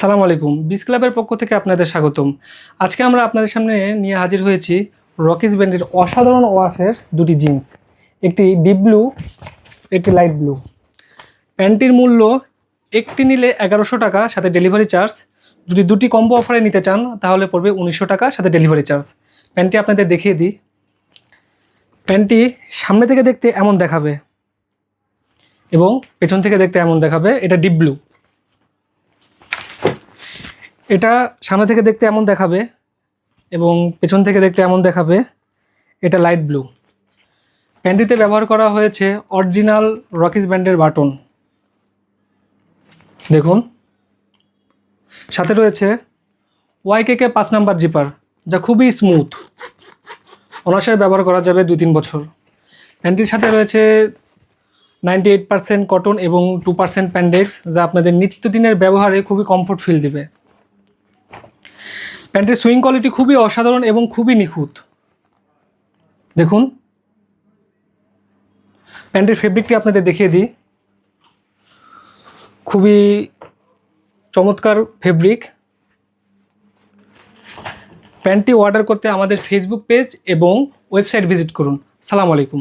সালাম আলাইকুম। বিস ক্লাবের পক্ষ থেকে আপনাদের স্বাগতম। আজকে আমরা আপনাদের সামনে নিয়ে হাজির হয়েছি রকিস ব্র্যান্ডের অসাধারণ ওয়াশের দুটি জিন্স একটি ডিপ ব্লু একটি লাইট ব্লু প্যান্টটির মূল্য একটি নিলে এগারোশো টাকা, সাথে ডেলিভারি চার্জ যদি দুটি কম্বো অফারে নিতে চান, তাহলে পড়বে উনিশশো টাকা, সাথে ডেলিভারি চার্জ প্যান্টটি আপনাদের দেখিয়ে দিই। প্যান্টটি সামনে থেকে দেখতে এমন দেখাবে এবং পেছন থেকে দেখতে এমন দেখাবে। এটা ডিপ ব্লু এটা সামনে থেকে দেখতে এমন দেখাবে এবং পেছন থেকে দেখতে এমন দেখাবে। এটা লাইট ব্লু প্যান্টিতে ব্যবহার করা হয়েছে অরিজিনাল রকিস ব্যান্ডের বাটন। দেখুন। সাথে রয়েছে ওয়াইকেকে পাঁচ নাম্বার জিপার, যা খুবই স্মুথ অনায়াসে ব্যবহার করা যাবে দুই তিন বছর। প্যান্টির সাথে রয়েছে নাইনটি এইট পার্সেন্ট কটন এবং টু পার্সেন্ট প্যান্ডেক্স যা আপনাদের নিত্যদিনের ব্যবহারে খুবই কমফোর্ট ফিল দিবে। প্যান্টের সুইং কোয়ালিটি খুবই অসাধারণ এবং খুবই নিখুঁত। দেখুন। প্যান্টের ফেব্রিকটি আপনাদের দেখিয়ে দিই। খুবই চমৎকার ফেব্রিক প্যান্টটি অর্ডার করতে আমাদের ফেসবুক পেজ এবং ওয়েবসাইট ভিজিট করুন। সালাম আলাইকুম।